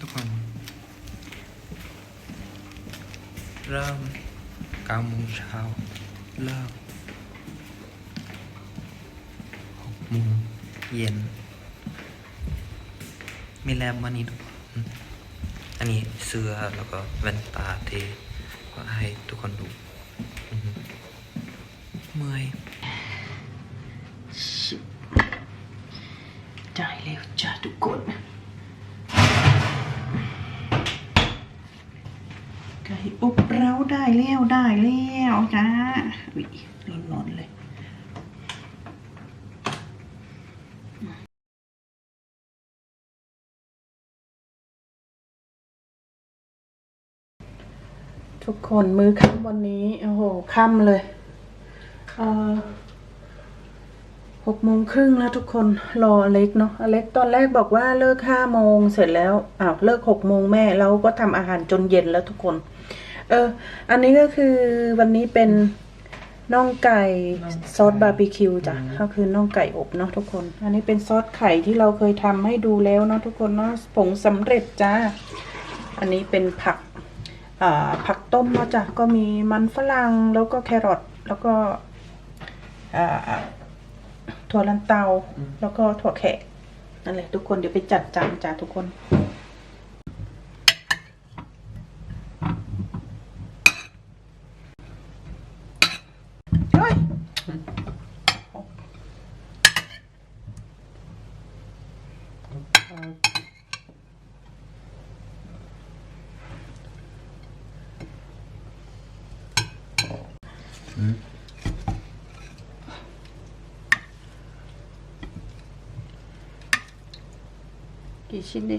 ทุกคน เริ่มก้าโมงเช้าเลิกหกโมงเย็น มีแลบวันนี้ทุกคน อันนี้เสื้อแล้วก็แว่นตาที่ให้ทุกคนดูเมื่อย จ่ายเร็วจ้าทุกคนไก่อบเราได้แล้วได้แล้วจ้าวิร้อนร้อนๆเลย ทุกคนมือค่ำวันนี้ โอ้โห ค่ำเลยเอ่อหกโมงครึ่งแล้วทุกคนรออเล็กเนาะอเล็กตอนแรกบอกว่าเลิกห้าโมงเสร็จแล้วอ้าวเลิกหกโมงแม่เราก็ทำอาหารจนเย็นแล้วทุกคน เออ อันนี้ก็คือวันนี้เป็นน่องไก่ซอสบาร์บีคิวจ้ะก็คือน่องไก่อบเนาะทุกคน อันนี้เป็นซอสไข่ที่เราเคยทำให้ดูแล้วเนาะทุกคนเนาะผงสำเร็จจ้า อันนี้เป็นผักอ่า ผักต้มเนาะจ้ะก็มีมันฝรั่งแล้วก็แครอทแล้วก็อ่าถั่วลันเตา แล้วก็ถั่วแขกนั่นแหละทุกคนเดี๋ยวไปจัดจานจ้าทุกคน กี่ชิ้นดิ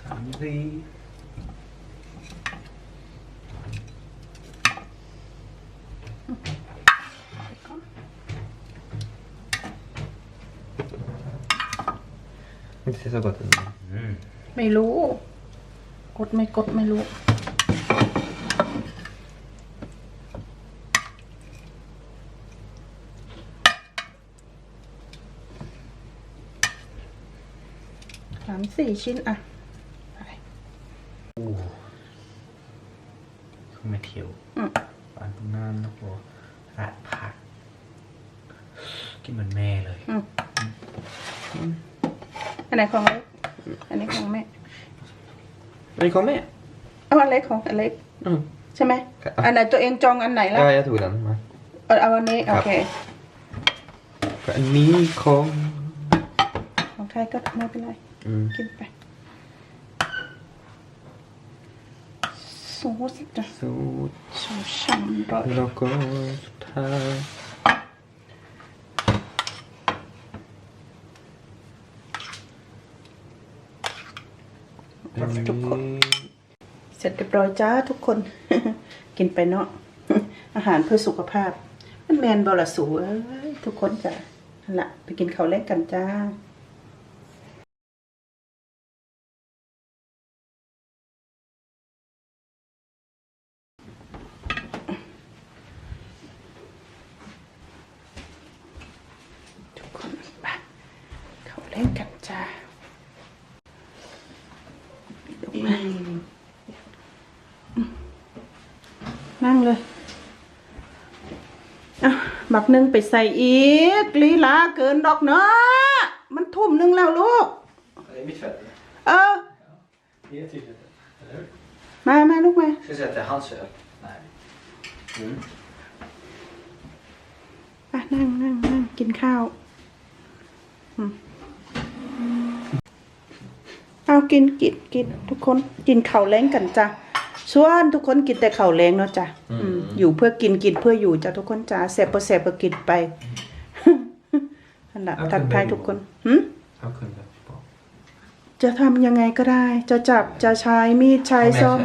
สามสี่ไม่ใช่สะกดอันนี้ไม่รู้ กดไม่กดไม่รู้ สามสี่ชิ้นอะไปคือไม่เที่ยวอืมหวานตรงนั้นแล้วก็ราดผักกินเหมือนแม่เลยอืมอันไหนของเล็กอันนี้ของแม่อันนี้ของแม่เอาอันเล็กของอันเล็กอืมใช่ไหมครับอันไหนตัวเองจองอันไหนแล้วได้จะถูกนั้นมาเอาเอาอันนี้ครัโอบเคก็อันนี้ของของใครก็ไม่เป็นไรอืม กินไปสูสจ้ะสูตรสูช่ำร้อยแล้วก็สุดท้ายอันนี้เสร็จเรียบร้อยจ้าทุกคน กินไปเนาะอาหารเพื่อสุขภาพ มันแมนบอละสูเอ้ยทุกคนจ้ะนั่นละไปกินข้าวแรกกันจ้า ทุกคนไปข้าวแรกกันจ้าลงมา นั่งเลยอะบัก หนึ่งไปใส่อีกลีลาเกินดอกเนาะมันทุ่มหนึงแล้วลูก Det är mitt fett. เออ Det är tydligt. Eller hur? มามาลูกมา Ska jag säga att det är hans fel? Nej. Mm. อะนั่งนั่งนั่งกินข้าวอืมเอากินกินกินทุกคนกินข้าวแรงกันจ้ะ ส่วนทุกคนกินแต่ข้าวแรงเนาะจ้ะอืมอยู่เพื่อกินกินเพื่ออยู่จ้ะทุกคนจ้ะแสบบ่แสบก็กินไปนั่นแหละเอาทักทายขึ้นไปทุกคนหืม Jag kunde på. จะทำยังไงก็ได้ จะจับจะใช้มีดใช้ส้อม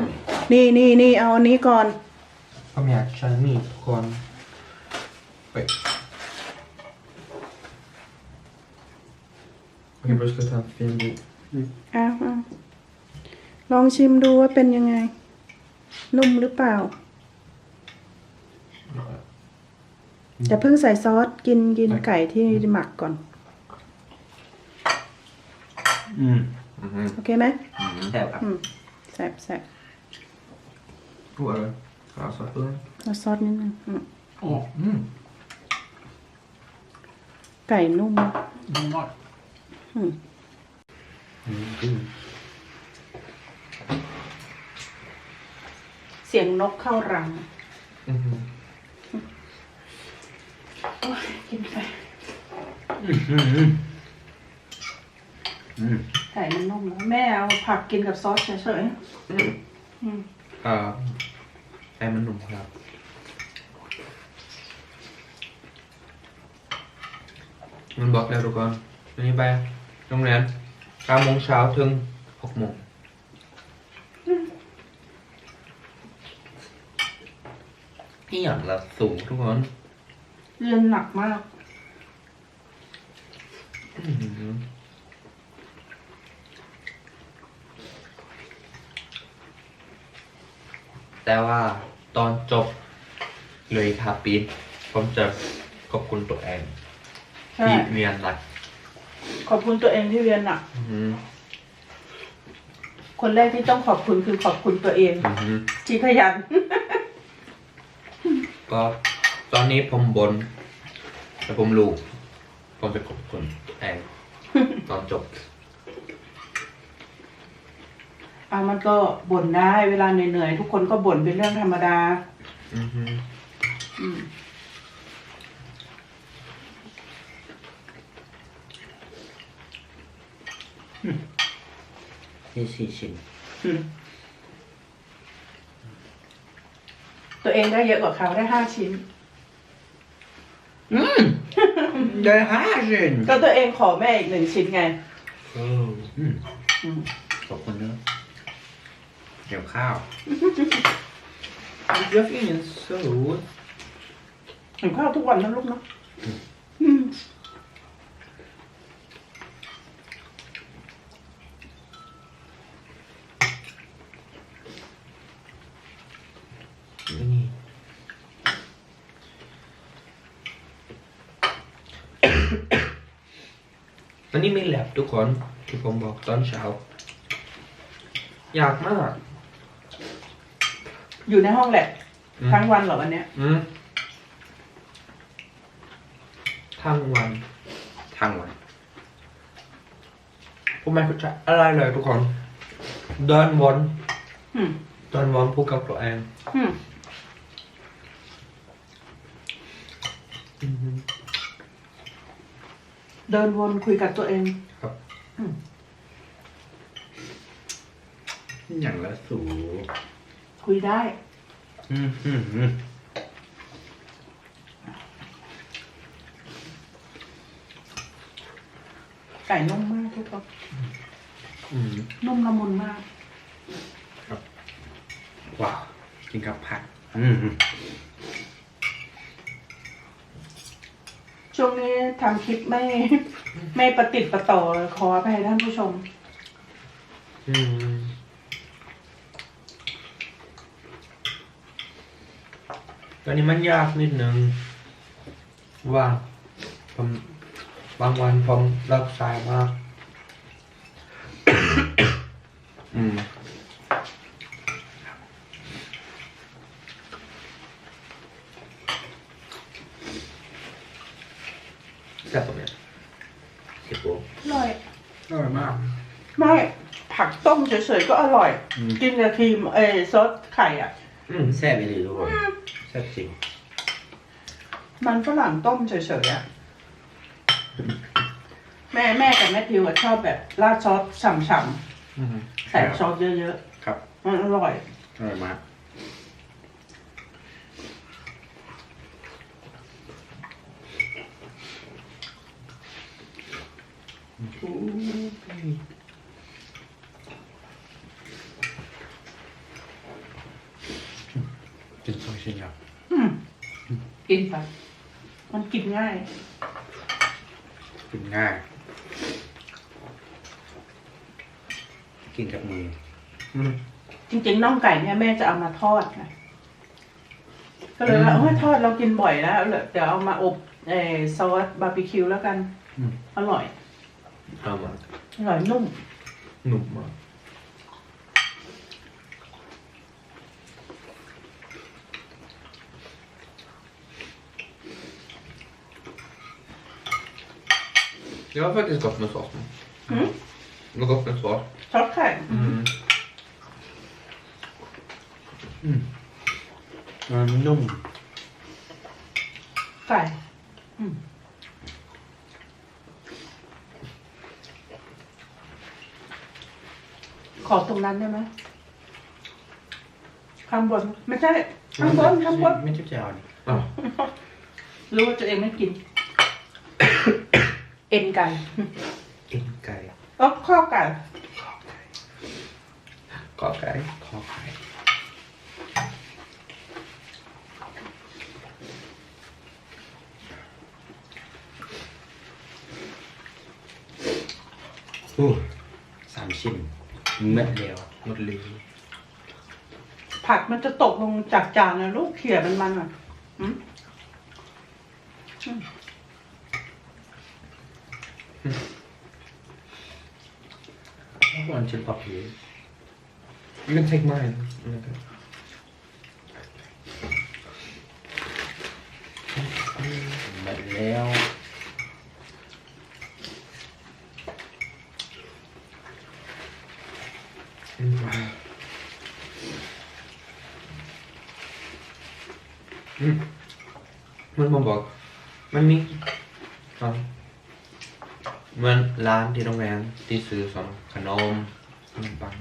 นี่นี่นี่เอาอันนี้ก่อน Om jag kör mitt från... Oj. Okej, bror ska ta en fin bit. เอาเอาลองชิมดูว่าเป็นยังไง นุ่มหรือเปล่าจะเพิ่งใส่ซอสกินกินไก่ที่หมักก่อน อืมอืมโอเคไหมแซ่บครับอืมแซ่บแซ่บหัวเลยขาวสดเพิ่มแล้วซอสนิดนึงอืมโอ้อืมไก่นุ่มนุ่มมากอืมอืมอืม เสียงนกเข้ารังอืมโอ้ยกินไปอืมอืมอืมอืมไก่มันนุ่มแล้วแม่เอาผักกินกับซอสเฉยอืมๆอืมอ่าแป้งมันหนุ่มครับมันบอกแล้วทุกคนวันนี้ไปโรงเรียนเก้าโมงเช้าถึงหกโมง นี่อย่างละสูงทุกคนเรียนหนักมากอื้อหือแต่ว่าตอนจบเลยครับปีนผมจะขอบคุณตัวเองใช่ที่เรียนหนักขอบคุณตัวเองที่เรียนหนักอื้อหือคนแรกที่ต้องขอบคุณคือขอบคุณตัวเอง อื้อหือ ที่ขยัน ก็ตอนนี้ผมบน แต่ผมรู้ผมจะขอบคุณตัวเองตอนจบ อะมันก็บ่นได้ เวลาเหนื่อยๆทุกคนก็บ่นเป็นเรื่องธรรมดา อือหืออืมนี่สี่ชิ้น อืม ตัวเองได้เยอะกว่าเขาได้ห้าชิ้น อืมได้ห้าชิ้นก็ตัวเองขอแม่อีกหนึ่งชิ้นไงโอ้อืมอืมขอบคุณเนอะเกี่ยวข้าว Jag fick ingen sås. หิวข้าวทุกวันนะลูกเนาะอืม อันนี้ไม่แลบทุกคนที่ผมบอกตอนเช้า อยากมาก อยู่ในห้องแหละอืม ทั้งวันเหรอวันเนี้ยอืมทั้งวันทั้งวันผมไม่เข้าใจอะไรเลยทุกคนเดินวนอืมเดินวนพูดกับตัวเอง อืมอือหือ เดินวนคุยกับตัวเองครับอย่างละสูคุยได้ อืมอืมอืมไก่นุ่มมากทุกคนอืมนุ่มละมุนมาก ว้าวกินกับผัก อืมอืม ช่วงนี้ทำคลิปไม่ ไม่ประติดประต่อขออภัยท่านผู้ชม อืมตอนนี้มันยากนิดนึงว่าผมบางวันผมรักสายมาก อืมแซ่บปะเนี่ย เก็บโบ อร่อย อร่อยมาก ไม่ ผักต้มเฉยๆก็อร่อย อืม กินกับครีมเอยซอสไข่อะ อืมแซ่บไปเลยทุกคนแซ่บจริงมันฝรั่งต้มเฉยๆอะ แม่แม่กับแม่ทิวอะชอบแบบราดซอสฉ่ำอืมๆใส่ซอสเยอะครับๆ มันอร่อย อร่อยมาก กินสองชิ้นครับอืมกินไปมันกินง่าย กินง่าย กินกับมืออืม จริงๆน่องไก่เนี่ยแม่จะเอามาทอดนะก็เลยว่าอืม โอ้ยทอดเรากินบ่อยแล้วเดี๋ยวเอามาอบเออซอสบาร์บีคิวแล้วกัน อืมอร่อยเอามาอร่อยนุ่มหนุ่มมาก Det var faktiskt gott med sås. Mm. Det var gott med sås. ซอสไข่ Mm. มันนุ่มไก่อืมขอตรงนั้นได้ไหมข้างบน ไม่ใช่ข้างบนข้างบน ไม่ใช่แจ่วนี่ Ja. รู้ว่าตัวเองไม่กิน เอ็นไก่ Inkaj. ก็ข้อไก่ Kakaj. ขอไข่โอ้สามชิ้นเม็ดเดียว Något liv. ผักมันจะตกลงจากจานนะลูกเขี่ยมันมันอะอืม one chill papir You can take mine. Okay. เม็ดแล้ว Mm. Mm. มันมาบอก มันมีอะเหมัน ร้านที่โรงแรมที่ซื้อสอนขนมขนมปัง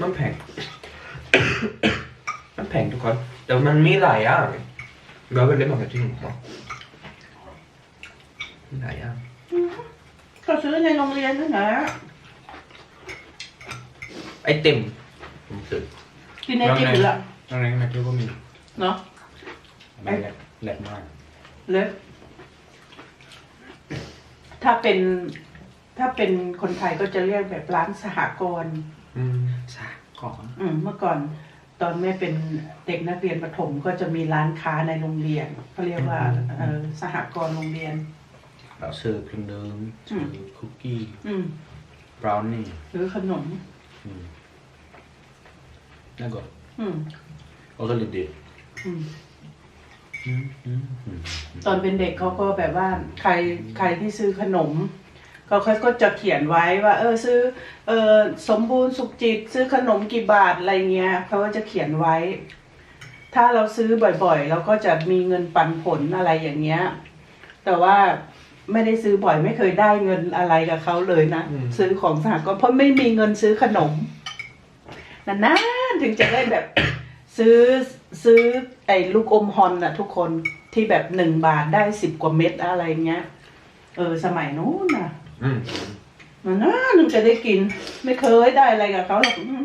มันแพง มันแพงทุกคน แต่มันมีหลายอย่างเราไปเล่นมากับที่หนึ่งมั้งมีหลายอย่างก็ซื้อในโรงเรียนนั่นนะไอติมผมซื้อกินไอติมอยู่ละตรงนั้นมาเที่ยวก็มีเนาะไม่แหลกแหลกมากเลยถ้าเป็น ถ้าเป็นคนไทยก็จะเรียกแบบร้านสหกรณ์อืมสาก่อนอืมเมื่อก่อนตอนแม่เป็นเด็กนักเรียนประถมก็จะมีร้านค้าในโรงเรียนเขาเรียกว่าเออสหกรณ์โรงเรียนเราซื้อเครื่องดื่มซื้อคุกกี้อืม บราวนี่หรือขนมอืมแล้วก็อืม och så lite อืม mm, mm, mm. ตอนเป็นเด็กเขาก็แบบว่าใครใครที่ซื้อขนม ก็เขาก็จะเขียนไว้ว่า เออซื้อเออสมบูรณ์สุขจิต ซื้อขนมกี่บาทอะไรเงี้ยเขาก็จะเขียนไว้ ถ้าเราซื้อบ่อยๆเราก็จะมีเงินปันผลอะไรอย่างเงี้ย แต่ว่าไม่ได้ซื้อบ่อยไม่เคยได้เงินอะไรกับเขาเลยนะ ซื้อของสหกรณ์เพราะไม่มีเงินซื้อขนมนานๆถึงจะได้แบบซื้อซื้อไอ้ลูกอมฮอนน่ะ ทุกคนที่แบบหนึ่งบาทได้สิบกว่าเม็ดอะไรเงี้ย เออ สมัยนู้นน่ะ อืมนานๆถึงจะได้กิน ไม่เคยได้อะไรกับเขาหรอกอืม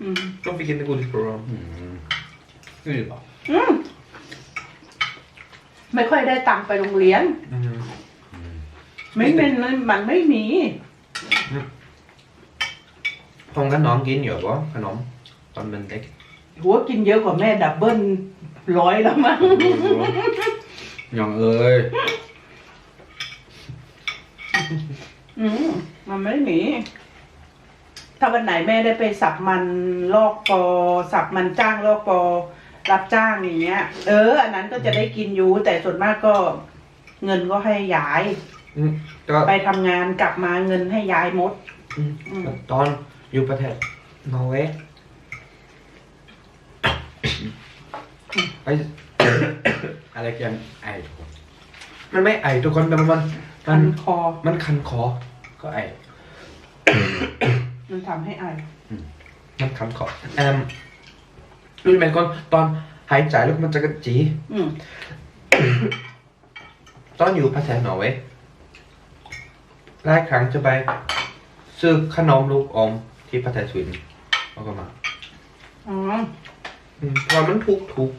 อืม De fick inte godis på dem. Mm. Det är ju bra. อืม ไม่ค่อยได้ตังค์ไปโรงเรียน Mm. ไม่เป็นมันไม่มี Hon kan någon gin gör va? Kan någon? Kan men det. หัวกินเยอะกว่าแม่ดับเบิลร้อยแล้วมั้ง Nhong ơi อืมมันไม่มี ถ้าวันไหนแม่ได้ไปสับมันลอกปอ สับมันจ้างลอกปอ รับจ้างอย่างเงี้ย เออ อันนั้นก็จะได้กินอยู่ แต่ส่วนมากก็ เงินก็ให้ยาย Mm. Det var ไปทำงานกลับมาเงินให้ยายหมด mm. Dan อยู่ประเทศนอร์เวย์ไอ อะไรกันไอ มันไม่ไอทุกคนแต่มันมันมั คันนคอ มันคันคอ ก็ไอ มันทำให้ไอ มันคันคอแอมรู้ไหมก่อนตอนหายใจแล้วมันจะกระจีอืมตอนอยู่ประเทศนอร์เวย์หลายครั้งจะไปซื้อขนมลูกอมที่ประเทศสวีเดนแล้วก็มาอ๋ออืมเพราะมันถูกถูก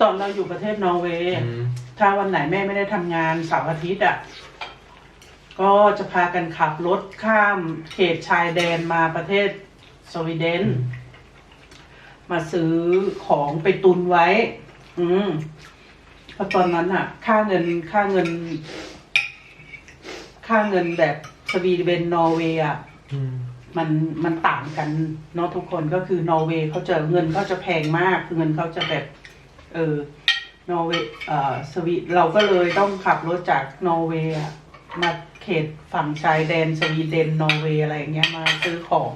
ตอนเราอยู่ประเทศนอร์เวย์ อืม ถ้าวันไหนแม่ไม่ได้ทำงานเสาร์อาทิตย์อะ ก็จะพากันขับรถข้ามเขตชายแดนมาประเทศสวีเดน มาซื้อของไปตุนไว้ อืมเพราะตอนนั้นอะค่าเงินค่าเงิน ค่าเงินแบบสวีเดนนอร์เวย์อะอืมมันมันต่างกันเนาะทุกคนก็คือนอร์เวย์เขาจะเงินเขาจะแพงมากคือเงินเขาจะแบบ เออนอร์เวย์เอ่อสวีเราก็เลยต้องขับรถจากนอร์เวย์อะ มาเขตฝั่งชายแดนสวีเดนนอร์เวย์อะไรอย่างเงี้ยมาซื้อของ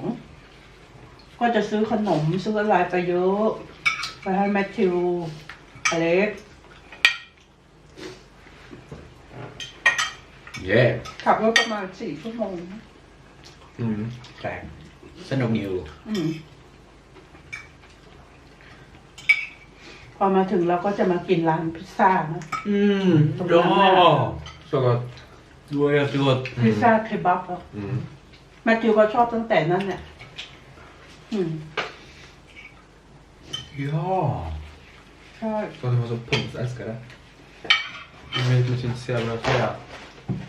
ก็จะซื้อขนมซื้ออะไรไปเยอะไปให้แมทธิวอเล็ก เย้ขับรถประมาณสี่ชั่วโมง อืมแปลกสนุกอยู่อืมพอมาถึงเราก็จะมากินร้านพิซซ่านะ อืมตรงนั้น น่ะ så gott Då är jag så gott. พิซซ่าเคบับอะ mm. แมทธิวก็ชอบตั้งแต่นั้นเนี่ย อืม Ja. ใช่ För att du var så pumsälskare Men jag gick inte så jävla flera.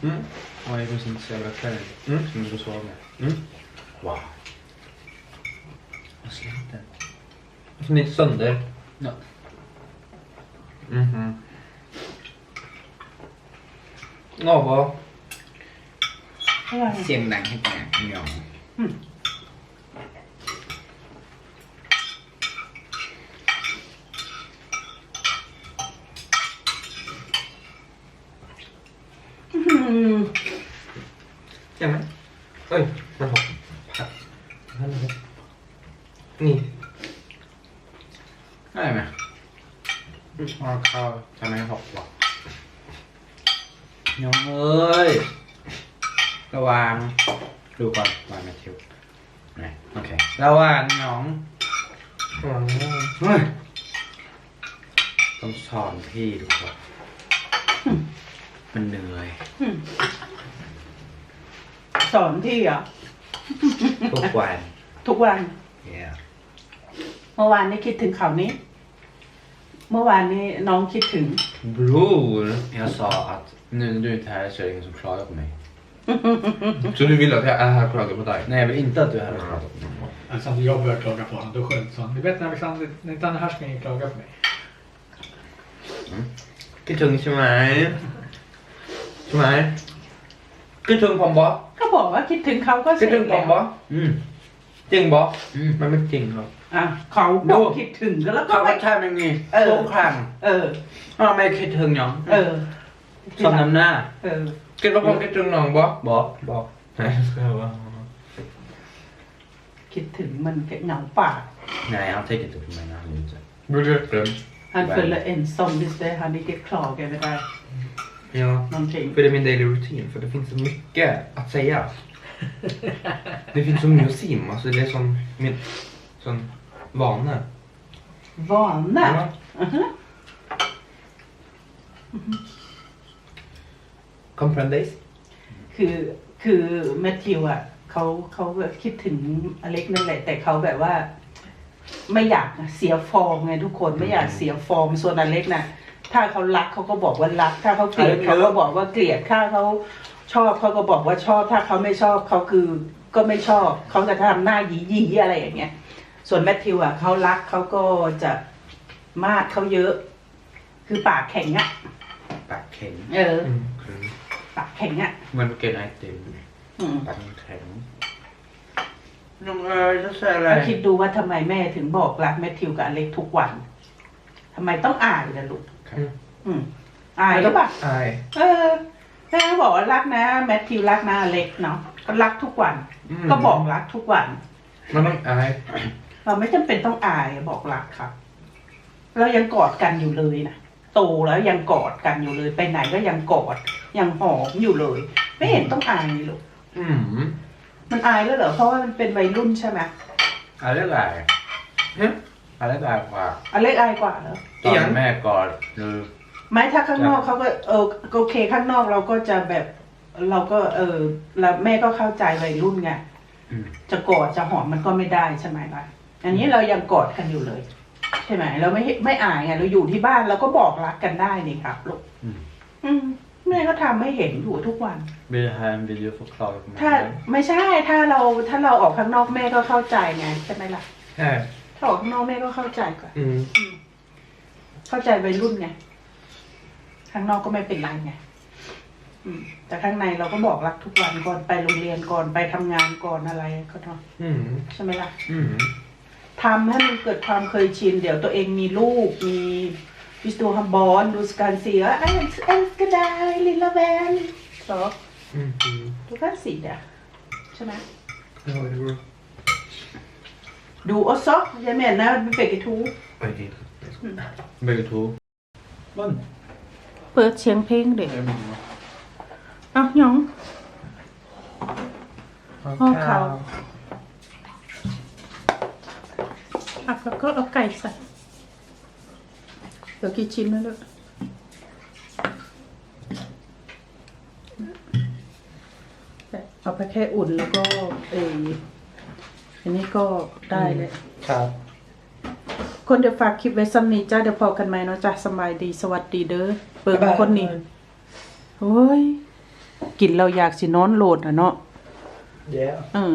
mm. Ja, jag gick inte så jävla flera. Mm. Som du sa med. Mm. Wow. Vad släppte den? Som gick sönder Ja. Mhm. Ja, vad? อะไรเสียงดังให้แตกเหนียวอืม Gärna. Oj, men hopp. Pack. Helvete. Ni. ได้ไหมพอเข้าทำไมหกวะน้องเอ้ย ระวังดูก่อนวางแมทธิวไหนโอเคระวังน้อง Mm. เฮ้ยต้องสอนพี่ดูก่อนมันเหนื่อยอืมสอนที่อะ ทุกวันทุกวัน yeah เมื่อวานนี้คิดถึงเขานี้ เมื่อวานนี้น้องคิดถึง Bror. Jag sa att nu när du inte är här så är det ingen som klagar på mig. Så du vill att jag är här och klagar på dig? Nej, jag vill inte att du är här och klagar på mig. Alltså om jag börjar klaga på honom, då skönt så. Det är bättre när Alexander, när inte han är här ska ingen klaga på mig. Cái trừng cho mày. Cho mày. Cái trừng phòng bó. ก็บอกว่าคิดถึงเขาก็เสร็ Cái จ trừng แล้ phòng ว bó. Mm. Chừng bó. Mm. Mày mới chừng không? อะเขาบอกคิดถึงก็แล้วก็เขาไม่ก็ทำอย่างนี้เออทุกครั้งเอออ้าวไม่คิดถึงน้องเออ สมน้ำหน้า เออ Cái bó không cái trừng lòng bó. บอก Bó. Nej, jag skojar bara. คิดถึงมันแค่เหงาปาก Nej, han tänker inte på mig när han är ute. Borde jag glömt. Han fyller ensam hvis det han ikke klager över det Ja. någonting. För det är min daily routine, för det finns så mycket att säga. Det finns så mycket att simma, så det är som min sån vana. Vana. Ja. Mhm. Comprendes? คือคือแมทธิวอะเขาเขาแบบคิดถึงอเล็กนั่นแหละ แต่เขาแบบว่า ไม่อยากเสียฟอร์มไงทุกคนไม่อยากเสียฟอร์มส่วนอเล็กน่ะ ถ้าเขารักเขาก็บอกว่ารัก ถ้าเขาเกลียดเขาก็บอกว่าเกลียดถ้าเขาชอบเขาก็บอกว่าชอบ ถ้าเขาไม่ชอบเขาคือก็ไม่ชอบ เขาจะทำหน้าหยีหยีๆอะไรอย่างเงี้ย ส่วนแมทธิวอะเขารักเขาก็จะมากเขาเยอะ คือปากแข็งอะ ปากแข็ง เออ Mm. ปากแข็งอะเหมันเกินไอติมอืมปากแข็งน้องเอ๋ยจะใส่อะไรแล้วคิดดูว่าทำไมแม่ถึงบอกรักแมทธิวกับอเล็กทุกวันทำไมต้องอายล่ะลูกครับ อืมอายหรือเปล่า Nej. เออแม่ก็บอกว่ารักนะแมทธิวรักนะอเล็กเนาะก็รักทุกวัน Mm. ก็บอกรักทุกวัน Men de, nej. เราไม่จำเป็นต้องอายบอกรักครับ เรายังกอดกันอยู่เลยนะ โตแล้วยังกอดกันอยู่เลย ไปไหนก็ยังกอด ยังหอมอยู่เลย ไม่เห็นต้องอายเลยลูก Mm. มันอายแล้วเหรอเพราะว่ามันเป็นวัยรุ่นใช่ไหมอะไรอะไร Hä? อะไรอะไรกว่าอเล็กอายกว่าเหรอตอนแม่กอดดูไม่ถ้าข้างนอกเขาก็เออโอเคข้างนอกเราก็จะแบบเราก็เออแล้วแม่ก็เข้าใจวัยรุ่นไงอืมจะกอดจะหอมมันก็ไม่ได้ใช่ไหมล่ะอันนี้เรายังกอดกันอยู่เลย ใช่ไหมเราไม่ไม่อายไงเราอยู่ที่บ้านเราก็บอกรักกันได้นี่ครับลูกอืม อืมแม่ก็ทำให้เห็นอยู่ทุกวัน Blir det här en video för Klara på mig? ถ้าไม่ใช่ถ้าเราถ้าเราออกข้างนอกแม่ก็เข้าใจไงใช่ไหมล่ะ Här. ถ้าออกข้างนอกแม่ก็เข้าใจกว่า Mm. เข้าใจวัยรุ่นไงข้างนอกก็ไม่เป็นไรไงอืม แต่ข้างในเราก็บอกรักทุกวันก่อนไปโรงเรียนก่อนไปทำงานก่อนอะไรก็เนาะอืม ใช่ไหมล่ะ อืม ทำให้มันเกิดความเคยชิน เดี๋ยวตัวเองมีลูก มีวิสตูฮับบอนดูสการเสียเอ็นเอ็นก็ได้ลิลลาแวนสออืมอืมดูกันสีเดียใช่ไหม Ja, det går. ดูออซอกยังไม่เห็นนะมันเป็นกี่ทู Oj, det är Bägge två. Men, เปิดเสียงเพลงเด็ก det är min. เอ้าหยองห่อข้าว อะแล้วก็เอาไก่ใส่เดี๋ยวกี่ชิ้นนะลูกเอาไปแค่อุ่นแล้วก็เอออันนี้ก็ได้เลย ครับ คนเดี๋ยวฝากคลิปไว้ซ้ำนี้จ้าเดี๋ยวพอกันไหมเนาะจ้าสบายดีสวัสดีเด้อเปิดคนนี้โอ้ยกินเราอยากสินอนโหลดอะเนาะเดี๋ยวเออ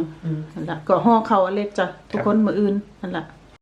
นั่นละก็ห่อเขาวอันเล็กจ้ะทุกคนมืออื่นนั่นละค